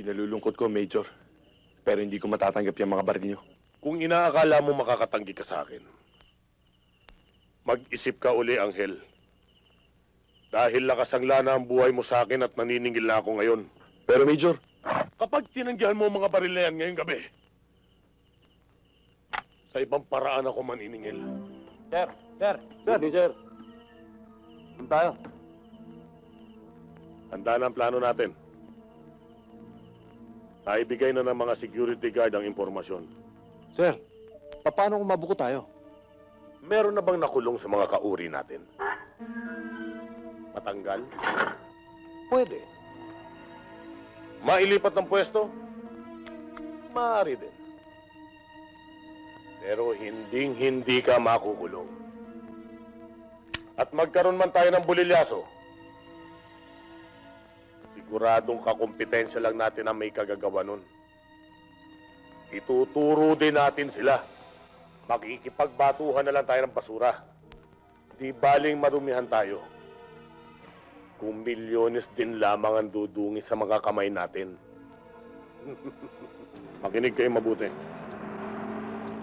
Kinalulungkot ko, Major. Pero hindi ko matatanggap yung mga baril nyo. Kung inaakala mo makakatanggi ka sa akin, mag-isip ka uli, Anghel. Dahil lakasangla na ang buhay mo sa akin at naniningil na ako ngayon. Pero Major, Kapag tinanggihan mo ang mga baril na yan ngayong gabi, sa ibang paraan ako maniningil. Sir, sir, sir. Hindi, sir. Saan tayo? Handa na ang plano natin. Naibigay na ng mga security guard ang impormasyon. Sir, paano kung mabuko tayo? Meron na bang nakulong sa mga kauri natin? Matanggal? Pwede. Mailipat ng pwesto? Maaari din. Pero hinding-hindi ka makukulong. At magkaroon man tayo ng bulilyaso, siguradong kakumpetensya lang natin ang may kagagawa nun. Ituturo din natin sila. Makikipagbatuhan na lang tayo ng basura. Di baling marumihan tayo. Kung milyones din lamang ang dudungi sa mga kamay natin. Makinig kayo mabuti.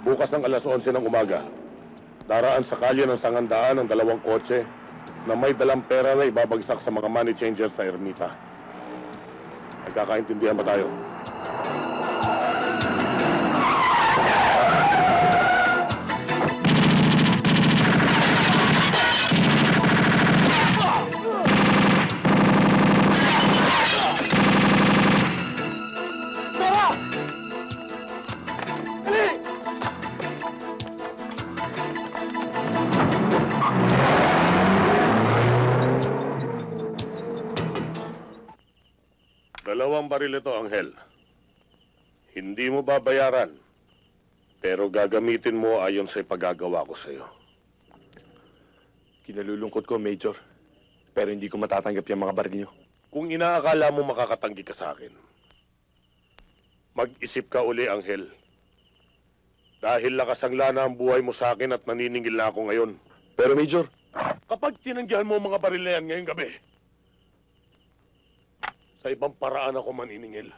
Bukas ng alas 11 ng umaga, daraan sa kalye ng sangandaan ang dalawang kotse na may dalang pera na ibabagsak sa mga money changers sa ermita. Nagkakaintindihan ba tayo? Dalawang baril ito, Angel. Hindi mo babayaran, pero gagamitin mo ayon sa ipagagawa ko sa iyo. Kinalulungkot ko, Major. Pero hindi ko matatanggap yung mga baril nyo. Kung inaakala mo makakatanggi ka sa akin, mag-isip ka uli, Angel. Dahil lakasangla na ang buhay mo sa akin at naniningil na ako ngayon. Pero Major, Kapag tinanggihan mo ang mga baril na yan ngayong gabi, sa ibang paraan ako maniningil.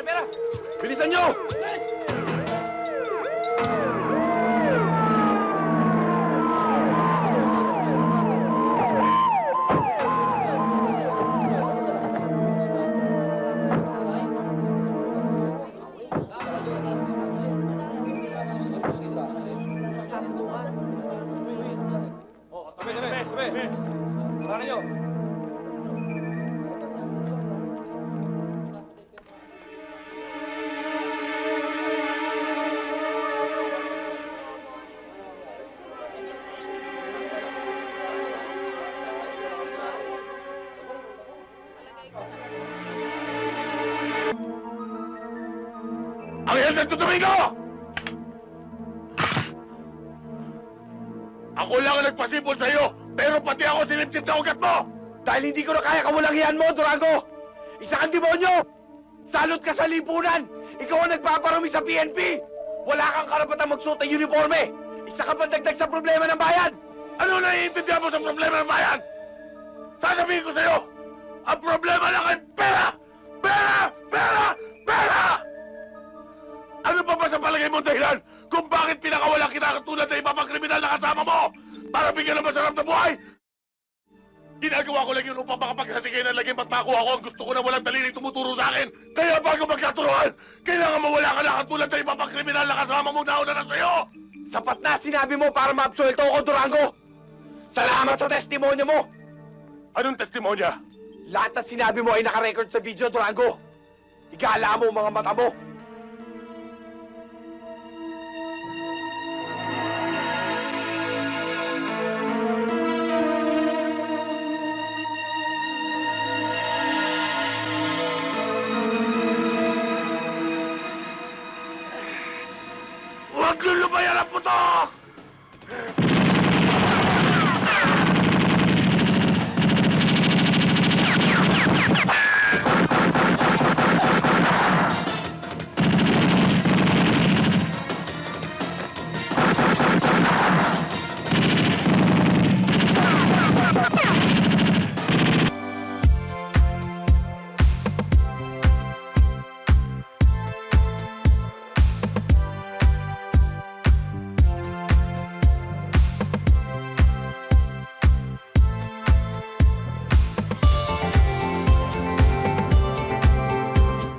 Ano pera? Bilisan nyo! Oh, tabi, tabi, tabi. Para nyo. Angel Santo Domingo! Ako lang ang nagpasipol sa iyo, pero pati ako sinipsip na ugat mo! Dahil hindi ko na kaya kawalangian mo, Durango! Isa kang demonyo! Salot ka sa lipunan! Ikaw ang nagpaparami sa PNP! Wala kang karapatang magsuot ng uniforme! Isa ka pandagdag sa problema ng bayan! Ano naiintindihan mo sa problema ng bayan? Sasabihin ko sa iyo, ang problema lang ay pera! Pera! Pera! Pera! Palagay mong dahilan kung bakit pinakawala kita katulad na iba pang kriminal na kasama mo para bigyan ng masarap na buhay? Ginagawa ko lang yun upang makapaghasigay ng laging makuha ko ang gusto ko na walang daliling tumuturo sa akin. Kaya bago magkaturuan, kailangan mawala ka na katulad na iba pang kriminal na kasama mo nauna na sa'yo! Sapat na sinabi mo para maabsuelto ako, Durango! Salamat sa testimonya mo! Anong testimonya? Lahat ng sinabi mo ay nakarecord sa video, Durango! Igala mo mga mata mo! Naglulubayan ang puto!